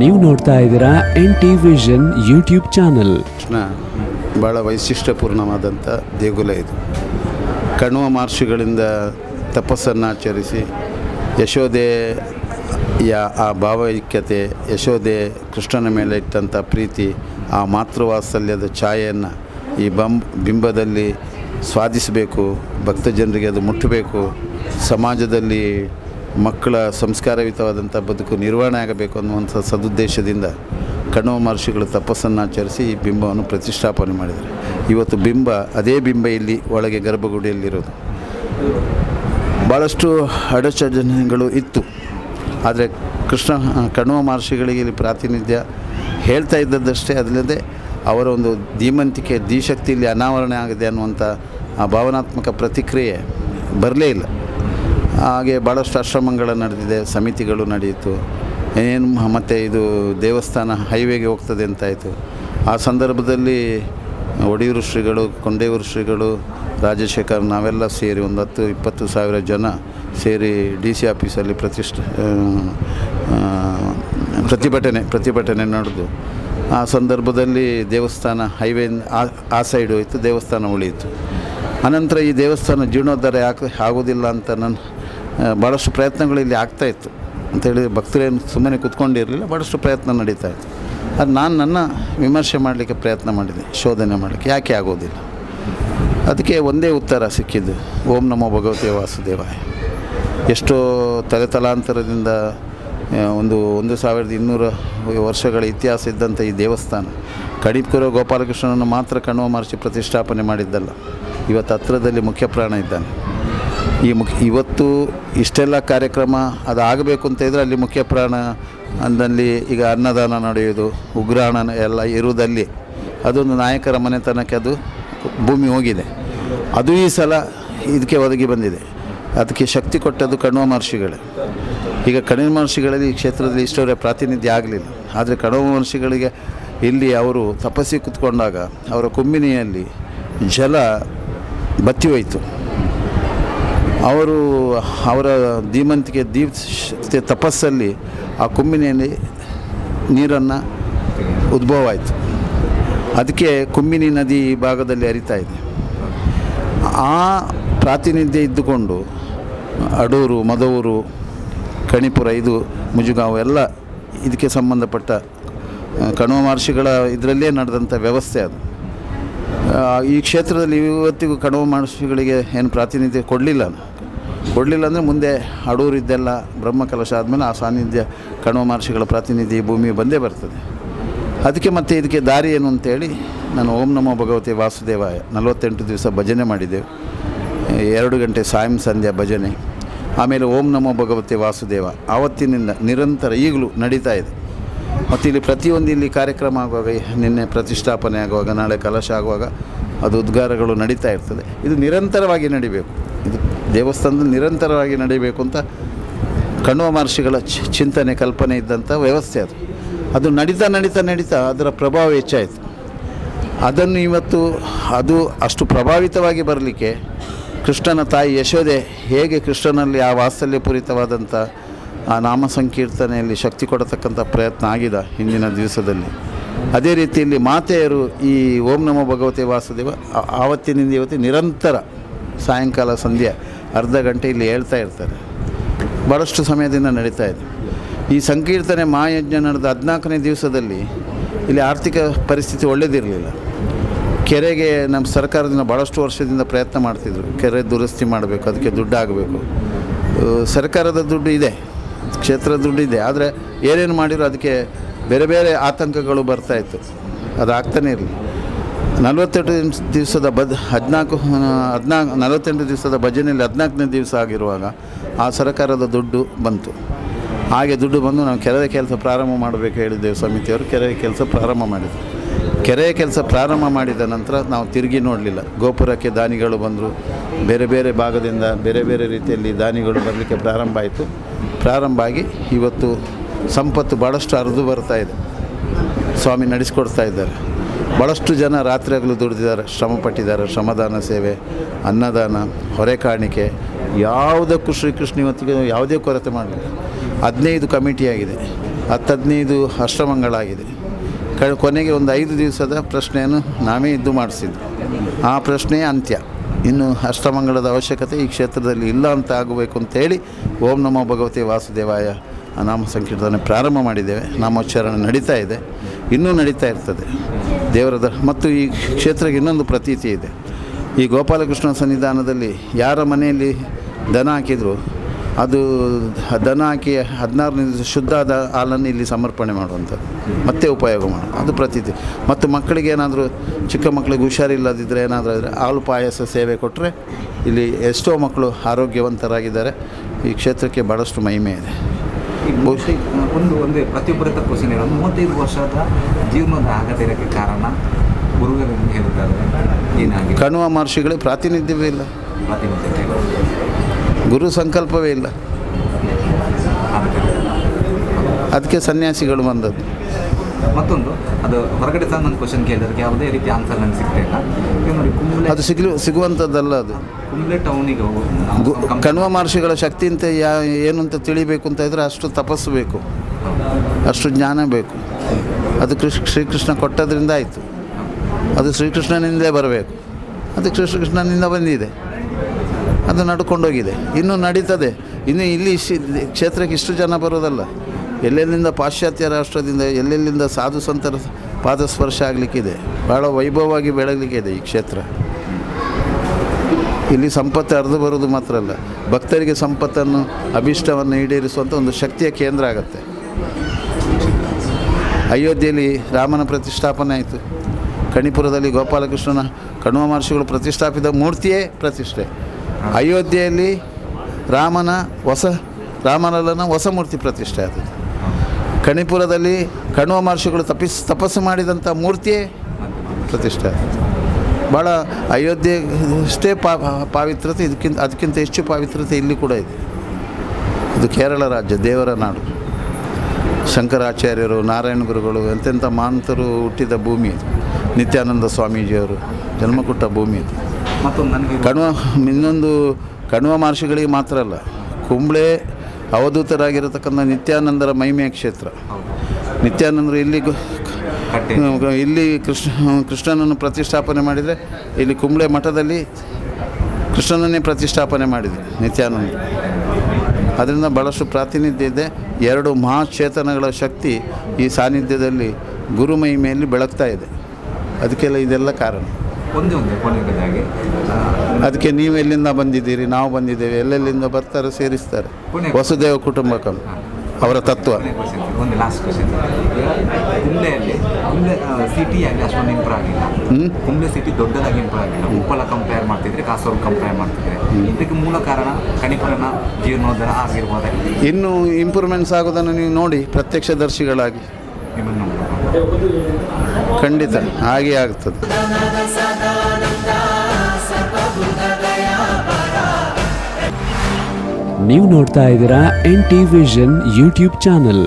ನೀವು ನೋಡ್ತಾ ಇದ್ದೀರಾ N T vision YouTube channel. Krishna ಭಾಳ ವೈಶಿಷ್ಟ್ಯಪೂರ್ಣವಾದಂಥ ದೇಗುಲ ಇದು. ಕಣ್ವ ಮಹರ್ಷಿಗಳಿಂದ ತಪಸ್ಸನ್ನು ಆಚರಿಸಿ ಯಶೋದೆಯ ಆ ಭಾವೈಕ್ಯತೆ ಯಶೋದೆ ಕೃಷ್ಣನ ಮೇಲೆ ಇಟ್ಟಂಥ ಪ್ರೀತಿ, ಆ ಮಾತೃವಾತ್ಸಲ್ಯದ ಛಾಯೆಯನ್ನು ಈ ಬಂ ಬಿಂಬದಲ್ಲಿ ಸ್ವಾದಿಸಬೇಕು, ಭಕ್ತ ಜನರಿಗೆ ಅದು ಮುಟ್ಟಬೇಕು, ಸಮಾಜದಲ್ಲಿ ಮಕ್ಕಳ ಸಂಸ್ಕಾರಯುತವಾದಂಥ ಬದುಕು ನಿರ್ವಹಣೆ ಆಗಬೇಕು ಅನ್ನುವಂಥ ಸದುದ್ದೇಶದಿಂದ ಕಣ್ವ ಮಹರ್ಷಿಗಳು ತಪಸ್ಸನ್ನು ಆಚರಿಸಿ ಈ ಬಿಂಬವನ್ನು ಪ್ರತಿಷ್ಠಾಪನೆ ಮಾಡಿದರು ಇವತ್ತು ಬಿಂಬ, ಅದೇ ಬಿಂಬ ಇಲ್ಲಿ ಒಳಗೆ ಗರ್ಭಗುಡಿಯಲ್ಲಿರೋದು. ಭಾಳಷ್ಟು ಅಡಚಣೆಗಳು ಇತ್ತು. ಆದರೆ ಕೃಷ್ಣ ಕಣ್ವ ಮಹರ್ಷಿಗಳಿಗೆ ಇಲ್ಲಿ ಪ್ರಾತಿನಿಧ್ಯ ಹೇಳ್ತಾ ಇದ್ದದ್ದಷ್ಟೇ. ಅದಲ್ಲದೆ ಅವರ ಒಂದು ಧೀಮಂತಿಕೆ ಧೀಶಕ್ತಿ ಇಲ್ಲಿ ಅನಾವರಣೆ ಆಗಿದೆ ಅನ್ನುವಂಥ ಆ ಭಾವನಾತ್ಮಕ ಪ್ರತಿಕ್ರಿಯೆ ಬರಲೇ ಇಲ್ಲ. ಹಾಗೆ ಭಾಳಷ್ಟು ಆಶ್ರಮಗಳು ನಡೆದಿದೆ, ಸಮಿತಿಗಳು ನಡೆಯಿತು. ಏನು ಮತ್ತು ಇದು ದೇವಸ್ಥಾನ ಹೈವೇಗೆ ಹೋಗ್ತದೆ ಅಂತಾಯಿತು ಆ ಸಂದರ್ಭದಲ್ಲಿ ಒಡಿಯೂರು ಶ್ರೀಗಳು, ಕೊಂಡೇವರು ಶ್ರೀಗಳು, ರಾಜಶೇಖರ್ ನಾವೆಲ್ಲ ಸೇರಿ ಒಂದು ಹತ್ತು, ಇಪ್ಪತ್ತು ಸಾವಿರ ಜನ ಸೇರಿ ಡಿ ಸಿ ಆಫೀಸಲ್ಲಿ ಪ್ರತಿಷ್ಠ ಪ್ರತಿಭಟನೆ ಪ್ರತಿಭಟನೆ ನಡೆದು. ಆ ಸಂದರ್ಭದಲ್ಲಿ ದೇವಸ್ಥಾನ ಹೈವೇ ಆ ಸೈಡ್ ಹೋಯಿತು, ದೇವಸ್ಥಾನ ಉಳಿಯಿತು. ಅನಂತರ ಈ ದೇವಸ್ಥಾನ ಜೀರ್ಣೋದ್ಧಾರ ಯಾಕೆ ಆಗೋದಿಲ್ಲ ಅಂತ ನನ್ನ ಭಾಳಷ್ಟು ಪ್ರಯತ್ನಗಳು ಇಲ್ಲಿ ಆಗ್ತಾಯಿತ್ತು ಅಂತೇಳಿ ಭಕ್ತರೇನು ಸುಮ್ಮನೆ ಕೂತ್ಕೊಂಡಿರಲಿಲ್ಲ ಭಾಳಷ್ಟು ಪ್ರಯತ್ನ ನಡೀತಾ ಇತ್ತು. ಅದು ನಾನು ನನ್ನ ವಿಮರ್ಶೆ ಮಾಡಲಿಕ್ಕೆ ಪ್ರಯತ್ನ ಮಾಡಿದೆ, ಶೋಧನೆ ಮಾಡಲಿಕ್ಕೆ. ಯಾಕೆ ಆಗೋದಿಲ್ಲ? ಅದಕ್ಕೆ ಒಂದೇ ಉತ್ತರ ಸಿಕ್ಕಿದ್ದು, ಓಂ ನಮೋ ಭಗವತಿ ವಾಸುದೇವಾಯ. ಎಷ್ಟೋ ತಲೆತಲಾಂತರದಿಂದ ತಲಾಂತರದಿಂದ ಒಂದು ಒಂದು ಸಾವಿರದ ಇನ್ನೂರು ವರ್ಷಗಳ ಇತಿಹಾಸ ಇದ್ದಂಥ ಈ ದೇವಸ್ಥಾನ ಕಡಿಪುರ ಗೋಪಾಲಕೃಷ್ಣನನ್ನು ಮಾತ್ರ ಕಣ್ವ ಮಹರ್ಷಿ ಪ್ರತಿಷ್ಠಾಪನೆ ಮಾಡಿದ್ದಲ್ಲ. ಇವತ್ತು ಹತ್ರದಲ್ಲಿ ಮುಖ್ಯ ಪ್ರಾಣ ಇದ್ದಾನೆ. ಈ ಮುಖ್ಯ ಇವತ್ತು ಇಷ್ಟೆಲ್ಲ ಕಾರ್ಯಕ್ರಮ ಅದು ಆಗಬೇಕು ಅಂತ ಇದ್ದರೆ ಅಲ್ಲಿ ಮುಖ್ಯ ಪ್ರಾಣ ಅಂದಲ್ಲಿ ಈಗ ಅನ್ನದಾನ ನಡೆಯೋದು ಉಗ್ರಾಣ ಎಲ್ಲ ಇರುವುದಲ್ಲಿ. ಅದೊಂದು ನಾಯಕರ ಮನೆತನಕ್ಕೆ ಅದು ಭೂಮಿ ಹೋಗಿದೆ. ಅದು ಈ ಸಲ ಇದಕ್ಕೆ ಒದಗಿ ಬಂದಿದೆ. ಅದಕ್ಕೆ ಶಕ್ತಿ ಕೊಟ್ಟದ್ದು ಕಣ್ವ ಮಹರ್ಷಿಗಳೇ. ಈಗ ಕಣ್ವ ಮಹರ್ಷಿಗಳಲ್ಲಿ ಈ ಕ್ಷೇತ್ರದಲ್ಲಿ ಇಷ್ಟವರೆ ಪ್ರಾತಿನಿಧ್ಯ ಆಗಲಿಲ್ಲ. ಆದರೆ ಕಣ್ವ ಮಹರ್ಷಿಗಳಿಗೆ ಇಲ್ಲಿ ಅವರು ತಪಸ್ಸಿ ಕೂತ್ಕೊಂಡಾಗ ಅವರ ಕುಂಬಿನಿಯಲ್ಲಿ ಜಲ ಬತ್ತಿ ಹೋಯಿತು ಅವರು ಅವರ ಧೀಮಂತಿಕೆ ದೀಪ್ತಿ ತಪಸ್ಸಲ್ಲಿ ಆ ಕುಂಬಿನಲ್ಲಿ ನೀರನ್ನು ಉದ್ಭವ ಆಯಿತು ಅದಕ್ಕೆ ಕುಂಬಿನಿ ನದಿ ಈ ಭಾಗದಲ್ಲಿ ಹರಿತಾ ಇದೆ. ಆ ಪ್ರಾತಿನಿಧ್ಯ ಇದ್ದುಕೊಂಡು ಅಡೂರು ಮದವೂರು ಕಣಿಪುರ, ಇದು ಮುಜುಗಾವ್ ಎಲ್ಲ ಇದಕ್ಕೆ ಸಂಬಂಧಪಟ್ಟ ಕಣುವ ಮಹರ್ಷಿಗಳ ಇದರಲ್ಲೇ ನಡೆದಂಥ ವ್ಯವಸ್ಥೆ ಅದು. ಈ ಕ್ಷೇತ್ರದಲ್ಲಿ ಇವತ್ತಿಗೂ ಕಣ್ವ ಮಾನಸಿಗಳಿಗೆ ಏನು ಪ್ರಾತಿನಿಧ್ಯ ಕೊಡಲಿಲ್ಲ ಕೊಡಲಿಲ್ಲ ಅಂದರೆ ಮುಂದೆ ಅಡೂರಿದ್ದೆಲ್ಲ ಬ್ರಹ್ಮಕಲಶ ಆದಮೇಲೆ ಆ ಸಾನ್ನಿಧ್ಯ ಕಣ್ವ ಮಹರ್ಷಿಗಳ ಪ್ರಾತಿನಿಧ್ಯ ಭೂಮಿ ಬಂದೇ ಬರ್ತದೆ. ಅದಕ್ಕೆ ಮತ್ತೆ ಇದಕ್ಕೆ ದಾರಿ ಏನು ಅಂತೇಳಿ ನಾನು ಓಂ ನಮೋ ಭಗವತಿ ವಾಸುದೇವಾಯ ನಲವತ್ತೆಂಟು ದಿವಸ ಭಜನೆ ಮಾಡಿದ್ದೆವು ಎರಡು ಗಂಟೆ ಸಾಯಂ ಸಂಧ್ಯ ಭಜನೆ. ಆಮೇಲೆ ಓಂ ನಮೋ ಭಗವತಿ ವಾಸುದೇವ. ಆವತ್ತಿನಿಂದ ನಿರಂತರ ಈಗಲೂ ನಡೀತಾ ಇದೆ. ಮತ್ತು ಇಲ್ಲಿ ಪ್ರತಿಯೊಂದು ಇಲ್ಲಿ ಕಾರ್ಯಕ್ರಮ ಆಗುವಾಗ, ನಿನ್ನೆ ಪ್ರತಿಷ್ಠಾಪನೆ ಆಗುವಾಗ, ನಾಳೆ ಕಲಶ ಆಗುವಾಗ ಅದು ಉದ್ಗಾರಗಳು ನಡೀತಾ ಇರ್ತದೆ. ಇದು ನಿರಂತರವಾಗಿ ನಡಿಬೇಕು. ಇದು ದೇವಸ್ಥಾನದ ನಿರಂತರವಾಗಿ ನಡೀಬೇಕು ಅಂತ ಕಣ್ವ ಮಹರ್ಷಿಗಳ ಚಿಂತನೆ, ಕಲ್ಪನೆ ಇದ್ದಂಥ ವ್ಯವಸ್ಥೆ ಅದು. ಅದು ನಡೀತಾ ನಡೀತಾ ನಡೀತಾ ಅದರ ಪ್ರಭಾವ ಹೆಚ್ಚಾಯಿತು. ಅದನ್ನು ಇವತ್ತು ಅದು ಅಷ್ಟು ಪ್ರಭಾವಿತವಾಗಿ ಬರಲಿಕ್ಕೆ ಕೃಷ್ಣನ ತಾಯಿ ಯಶೋದೆ ಹೇಗೆ ಕೃಷ್ಣನಲ್ಲಿ ಆ ವಾತ್ಸಲ್ಯಪೂರಿತವಾದಂಥ ಆ ನಾಮ ಸಂಕೀರ್ತನೆಯಲ್ಲಿ ಶಕ್ತಿ ಕೊಡತಕ್ಕಂಥ ಪ್ರಯತ್ನ ಆಗಿದೆ ಹಿಂದಿನ ದಿವಸದಲ್ಲಿ. ಅದೇ ರೀತಿಯಲ್ಲಿ ಮಾತೆಯರು ಈ ಓಂ ನಮೋ ಭಗವತೆ ವಾಸುದೇವ ಆವತ್ತಿನಿಂದ ಇವತ್ತು ನಿರಂತರ ಸಾಯಂಕಾಲ ಸಂಧ್ಯೆ, ಅರ್ಧ ಗಂಟೆ ಇಲ್ಲಿ ಹೇಳ್ತಾ ಇರ್ತಾರೆ. ಭಾಳಷ್ಟು ಸಮಯದಿಂದ ನಡೀತಾ ಇದೆ. ಈ ಸಂಕೀರ್ತನೆ ಮಹಾಯಜ್ಞ ನಡೆದ ಹದಿನಾಲ್ಕನೇ ದಿವಸದಲ್ಲಿ ಇಲ್ಲಿ ಆರ್ಥಿಕ ಪರಿಸ್ಥಿತಿ ಒಳ್ಳೆಯದಿರಲಿಲ್ಲ ಕೆರೆಗೆ ನಮ್ಮ ಸರ್ಕಾರದಿಂದ ಭಾಳಷ್ಟು ವರ್ಷದಿಂದ ಪ್ರಯತ್ನ ಮಾಡ್ತಿದ್ರು. ಕೆರೆ ದುರಸ್ತಿ ಮಾಡಬೇಕು, ಅದಕ್ಕೆ ದುಡ್ಡು ಆಗಬೇಕು. ಸರ್ಕಾರದ ದುಡ್ಡು ಇದೆ. ಕ್ಷೇತ್ರದ ದುಡ್ಡಿದೆ. ಆದರೆ ಏನೇನು ಮಾಡಿರೋ ಅದಕ್ಕೆ ಬೇರೆ ಬೇರೆ ಆತಂಕಗಳು ಬರ್ತಾಯಿತ್ತು ಅದು ಆಗ್ತಾನೆ ಇರಲಿ. ನಲವತ್ತೆಂಟು ದಿವ್ಸ- ದಿವಸದ ಬದ್ ಹದಿನಾಲ್ಕು ಹದಿನಾಲ್ಕು, ನಲವತ್ತೆಂಟು ದಿವಸದ ಭಜನೆಯಲ್ಲಿ ಹದಿನಾಲ್ಕನೇ ದಿವಸ ಆಗಿರುವಾಗ ಆ ಸರ್ಕಾರದ ದುಡ್ಡು ಬಂತು. ಹಾಗೆ ದುಡ್ಡು ಬಂದು ನಾವು ಕೆರೆ ಕೆಲಸ ಪ್ರಾರಂಭ ಮಾಡಬೇಕು ಹೇಳಿದ್ದೆವು ಸಮಿತಿಯವರು. ಕೆರೆ ಕೆಲಸ ಪ್ರಾರಂಭ ಮಾಡಿದರು. ಕೆರೆಯ ಕೆಲಸ ಪ್ರಾರಂಭ ಮಾಡಿದ ನಂತರ ನಾವು ತಿರುಗಿ ನೋಡಲಿಲ್ಲ. ಗೋಪುರಕ್ಕೆ ದಾನಿಗಳು ಬಂದರು. ಬೇರೆ ಬೇರೆ ಭಾಗದಿಂದ ಬೇರೆ ಬೇರೆ ರೀತಿಯಲ್ಲಿ ದಾನಿಗಳು ಬರಲಿಕ್ಕೆ ಪ್ರಾರಂಭ ಆಯಿತು. ಪ್ರಾರಂಭ ಆಗಿ ಇವತ್ತು ಸಂಪತ್ತು ಭಾಳಷ್ಟು ಹರಿದು ಬರ್ತಾ ಇದೆ. ಸ್ವಾಮಿ ನಡೆಸ್ಕೊಡ್ತಾ ಇದ್ದಾರೆ. ಭಾಳಷ್ಟು ಜನ ರಾತ್ರಿ ಹಗಲು ದುಡಿದಿದ್ದಾರೆ ಶ್ರಮಪಟ್ಟಿದ್ದಾರೆ ಶ್ರಮದಾನ ಸೇವೆ, ಅನ್ನದಾನ, ಹೊರೆ ಕಾಣಿಕೆ, ಯಾವುದಕ್ಕೂ ಶ್ರೀಕೃಷ್ಣ ಇವತ್ತಿಗೆ ಯಾವುದೇ ಕೊರತೆ ಮಾಡಲಿಲ್ಲ. ಹದಿನೈದು ಕಮಿಟಿ ಆಗಿದೆ. ಹತ್ತು ಹದಿನೈದು ಅಷ್ಟಮಂಗಳಾಗಿದೆ ಕ ಕೊನೆಗೆ ಒಂದು ಐದು ದಿವಸದ ಪ್ರಶ್ನೆಯನ್ನು ನಾವೇ ಇದ್ದು ಮಾಡಿಸಿದ್ದು. ಆ ಪ್ರಶ್ನೆಯೇ ಅಂತ್ಯ. ಇನ್ನು ಅಷ್ಟಮಂಗಳದ ಅವಶ್ಯಕತೆ ಈ ಕ್ಷೇತ್ರದಲ್ಲಿ ಇಲ್ಲ ಅಂತ ಆಗಬೇಕು ಅಂತೇಳಿ ಓಂ ನಮೋ ಭಗವತಿ ವಾಸುದೇವಾಯ ನಾಮ ಸಂಕೀರ್ತನೆ ಪ್ರಾರಂಭ ಮಾಡಿದ್ದೇವೆ. ನಾಮೋಚ್ಚಾರಣೆ ನಡೀತಾ ಇದೆ. ಇನ್ನೂ ನಡೀತಾ ಇರ್ತದೆ. ದೇವರದ ಮತ್ತು ಈ ಕ್ಷೇತ್ರಕ್ಕೆ ಇನ್ನೊಂದು ಪ್ರತೀತಿ ಇದೆ. ಈ ಗೋಪಾಲಕೃಷ್ಣ ಸನ್ನಿಧಾನದಲ್ಲಿ ಯಾರ ಮನೆಯಲ್ಲಿ ದನ ಹಾಕಿದ್ರು ಅದು ದನ ಹಾಕಿ ಹದಿನಾರನೇ ಆದ ಹಾಲನ್ನು ಇಲ್ಲಿ ಸಮರ್ಪಣೆ ಮಾಡುವಂಥದ್ದು. ಮತ್ತೆ ಉಪಯೋಗ ಮಾಡ ಅದು ಪ್ರತೀತಿ ಮತ್ತು ಮಕ್ಕಳಿಗೆ ಏನಾದರೂ ಚಿಕ್ಕ ಮಕ್ಕಳಿಗೆ ಹುಷಾರಿಲ್ಲದಿದ್ದರೆ ಏನಾದರೂ ಆದರೆ ಹಾಲು ಪಾಯಸ ಸೇವೆ ಕೊಟ್ಟರೆ ಇಲ್ಲಿ ಎಷ್ಟೋ ಮಕ್ಕಳು ಆರೋಗ್ಯವಂತರಾಗಿದ್ದಾರೆ. ಈ ಕ್ಷೇತ್ರಕ್ಕೆ ಭಾಳಷ್ಟು ಮಹಿಮೆ ಇದೆ. ಒಂದು ಒಂದೇ ಪ್ರತಿಯೊಬ್ಬರ ಕ್ವಶನ್ ಹೇಳೋದು ಮೂವತ್ತೈದು ವರ್ಷದ ಜೀವನದ ಆಗದೇ ಇರೋಕ್ಕೆ ಕಾರಣ ಗುರುಗಳು ಏನಾಗಿದೆ? ಕಣುವ ಮಹರ್ಷಿಗಳಿಗೆ ಪ್ರಾತಿನಿಧ್ಯವೇ ಇಲ್ಲ ಪ್ರಾತಿನಿಧ್ಯತೆ ಗುರು ಸಂಕಲ್ಪವೇ ಇಲ್ಲ. ಅದಕ್ಕೆ ಸನ್ಯಾಸಿಗಳು ಬಂದದ್ದು. ಮತ್ತೊಂದು ಅದು ಹೊರಗಡೆ ಸಹ ನನ್ನ ಕ್ವಶನ್ ಕೇಳಿದಕ್ಕೆ ಯಾವುದೇ ರೀತಿ ಆನ್ಸರ್ ನನಗೆ ಸಿಗ್ತಾ ಇಲ್ಲ. ನೋಡಿ ಕುಂಬ್ಳೆ ಅದು ಸಿಗ್ಲಿ ಸಿಗುವಂಥದ್ದಲ್ಲ ಅದು. ಕುಂಬ್ಳೆ ಟೌನಿಗೆ ಕಣ್ವ ಮಹರ್ಷಿಗಳ ಶಕ್ತಿ ಅಂತ ಯಾ ಏನು ಅಂತ ತಿಳಿಬೇಕು ಅಂತ ಇದ್ದರೆ ಅಷ್ಟು ತಪಸ್ಸು ಬೇಕು. ಅಷ್ಟು ಜ್ಞಾನ ಬೇಕು. ಅದು ಕೃಷ್ಣ ಶ್ರೀಕೃಷ್ಣ ಕೊಟ್ಟದ್ರಿಂದ ಆಯಿತು. ಅದು ಶ್ರೀಕೃಷ್ಣನಿಂದಲೇ ಬರಬೇಕು. ಅದು ಕೃಷ್ಣನಿಂದ ಬಂದಿದೆ. ಅದು ನಡ್ಕೊಂಡೋಗಿದೆ. ಇನ್ನೂ ನಡೀತದೆ. ಇನ್ನು ಇಲ್ಲಿ ಕ್ಷೇತ್ರಕ್ಕೆ ಇಷ್ಟು ಜನ ಬರೋದಲ್ಲ. ಎಲ್ಲೆಲ್ಲಿಂದ ಪಾಶ್ಚಾತ್ಯ ರಾಷ್ಟ್ರದಿಂದ, ಎಲ್ಲೆಲ್ಲಿಂದ ಸಾಧು ಸಂತರ ಪಾದಸ್ಪರ್ಶ ಆಗಲಿಕ್ಕಿದೆ. ಭಾಳ ವೈಭವವಾಗಿ ಬೆಳಗಲಿಕ್ಕಿದೆ ಈ ಕ್ಷೇತ್ರ. ಇಲ್ಲಿ ಸಂಪತ್ತು ಅರ್ಧ ಬರೋದು ಮಾತ್ರ ಅಲ್ಲ. ಭಕ್ತರಿಗೆ ಸಂಪತ್ತನ್ನು, ಅಭಿಷ್ಟವನ್ನು ಈಡೇರಿಸುವಂಥ ಒಂದು ಶಕ್ತಿಯ ಕೇಂದ್ರ ಆಗುತ್ತೆ. ಅಯೋಧ್ಯೆಯಲ್ಲಿ ರಾಮನ ಪ್ರತಿಷ್ಠಾಪನೆ ಆಯಿತು. ಕಣಿಪುರದಲ್ಲಿ ಗೋಪಾಲಕೃಷ್ಣನ ಕಣ್ವ ಮಹರ್ಷಿಗಳು ಪ್ರತಿಷ್ಠಾಪಿತ ಮೂರ್ತಿಯೇ ಪ್ರತಿಷ್ಠೆ. ಅಯೋಧ್ಯೆಯಲ್ಲಿ ರಾಮನ ಹೊಸ ರಾಮನಲ್ಲನ ಹೊಸ ಮೂರ್ತಿ ಪ್ರತಿಷ್ಠೆ ಆದದ್ದು ಕಣಿಪುರದಲ್ಲಿ ಕಣ್ವ ಮಹರ್ಷಿಗಳು ತಪಿಸ್ ತಪಸ್ಸು ಮಾಡಿದಂಥ ಮೂರ್ತಿಯೇ ಪ್ರತಿಷ್ಠೆ ಆದದ್ದು ಭಾಳ ಅಯೋಧ್ಯೆ ಅಷ್ಟೇ ಪಾ ಪಾವಿತ್ರತೆ ಇದಕ್ಕಿಂತ, ಅದಕ್ಕಿಂತ ಹೆಚ್ಚು ಪಾವಿತ್ರತೆ ಇಲ್ಲಿ ಕೂಡ ಇದೆ. ಇದು ಕೇರಳ ರಾಜ್ಯ, ದೇವರ ನಾಡು. ಶಂಕರಾಚಾರ್ಯರು, ನಾರಾಯಣ ಗುರುಗಳು, ಎಂತೆಂಥ ಮಾನತರು ಹುಟ್ಟಿದ ಭೂಮಿ ನಿತ್ಯಾನಂದ ಸ್ವಾಮೀಜಿಯವರು ಜನ್ಮ ಕೊಟ್ಟ ಭೂಮಿ ಇದು ಮತ್ತೊಂದು ನನಗೆ ಕಣ್ವ ಇನ್ನೊಂದು ಕಣ್ವ ಮಹರ್ಷಿಗಳಿಗೆ ಮಾತ್ರ ಅಲ್ಲ. ಕುಂಬಳೆ ಅವಧೂತರಾಗಿರತಕ್ಕಂಥ ನಿತ್ಯಾನಂದರ ಮಹಿಮೆಯ ಕ್ಷೇತ್ರ. ನಿತ್ಯಾನಂದರು ಇಲ್ಲಿ ಇಲ್ಲಿ ಕೃಷ್ಣ ಕೃಷ್ಣನನ್ನು ಪ್ರತಿಷ್ಠಾಪನೆ ಮಾಡಿದರೆ ಇಲ್ಲಿ ಕುಂಬಳೆ ಮಠದಲ್ಲಿ ಕೃಷ್ಣನನ್ನೇ ಪ್ರತಿಷ್ಠಾಪನೆ ಮಾಡಿದೆ ನಿತ್ಯಾನಂದ ಅದರಿಂದ ಭಾಳಷ್ಟು ಪ್ರಾತಿನಿಧ್ಯ ಇದೆ. ಎರಡು ಮಹಾಚೇತನಗಳ ಶಕ್ತಿ ಈ ಸಾನ್ನಿಧ್ಯದಲ್ಲಿ ಗುರುಮಹಿಮೆಯಲ್ಲಿ ಬೆಳಗ್ತಾ ಇದೆ. ಅದಕ್ಕೆಲ್ಲ ಇದೆಲ್ಲ ಕಾರಣ. ಒಂದೇ ಒಂದೇ ಕೊನೆಯದಾಗಿ ಅದಕ್ಕೆ ನೀವು ಎಲ್ಲಿಂದ ಬಂದಿದ್ದೀರಿ? ನಾವು ಬಂದಿದ್ದೇವೆ. ಎಲ್ಲೆಲ್ಲಿಂದ ಬರ್ತಾರೆ ಸೇರಿಸ್ತಾರೆ. ವಸುದೇವ ಕುಟುಂಬಕಂ ಅವರ ತತ್ವ. ಒಂದು ಲಾಸ್ಟ್ ಕ್ವಶನ್ ಕುಂಬ್ಳೆಯಲ್ಲಿ ಕುಂಬ್ಳೆ ಸಿಟಿಯಾಗಿ ಅಷ್ಟೊಂದು ಇಂಪ್ರೂವ್ ಆಗಿಲ್ಲ? ಕುಂಬ್ಳೆ ಸಿಟಿ ದೊಡ್ಡದಾಗಿ ಇಂಪ್ರೂವ್ ಆಗಿಲ್ಲ. ಉಪ್ಪಳ ಕಂಪೇರ್ ಮಾಡ್ತಿದ್ರೆ ಕಾಸೂರು ಕಂಪೇರ್ ಮಾಡ್ತಿದ್ರೆ. ಇದಕ್ಕೆ ಮೂಲ ಕಾರಣ ಕಣಿಪುರನ ಜೀರ್ಣೋದ್ಧಾರ ಆಗಿರ್ಬೋದಾಗಿದೆ ಇನ್ನು ಇಂಪ್ರೂವ್ಮೆಂಟ್ಸ್ ಆಗೋದನ್ನು ನೀವು ನೋಡಿ ಪ್ರತ್ಯಕ್ಷದರ್ಶಿಗಳಾಗಿ. ನಿಮ್ಮನ್ನು ಖಂಡಿತ ಹಾಗೆ ಆಗ್ತದೆ. ನೀವು ನೋಡ್ತಾ ಇದ್ದೀರಾ N T vision YouTube channel.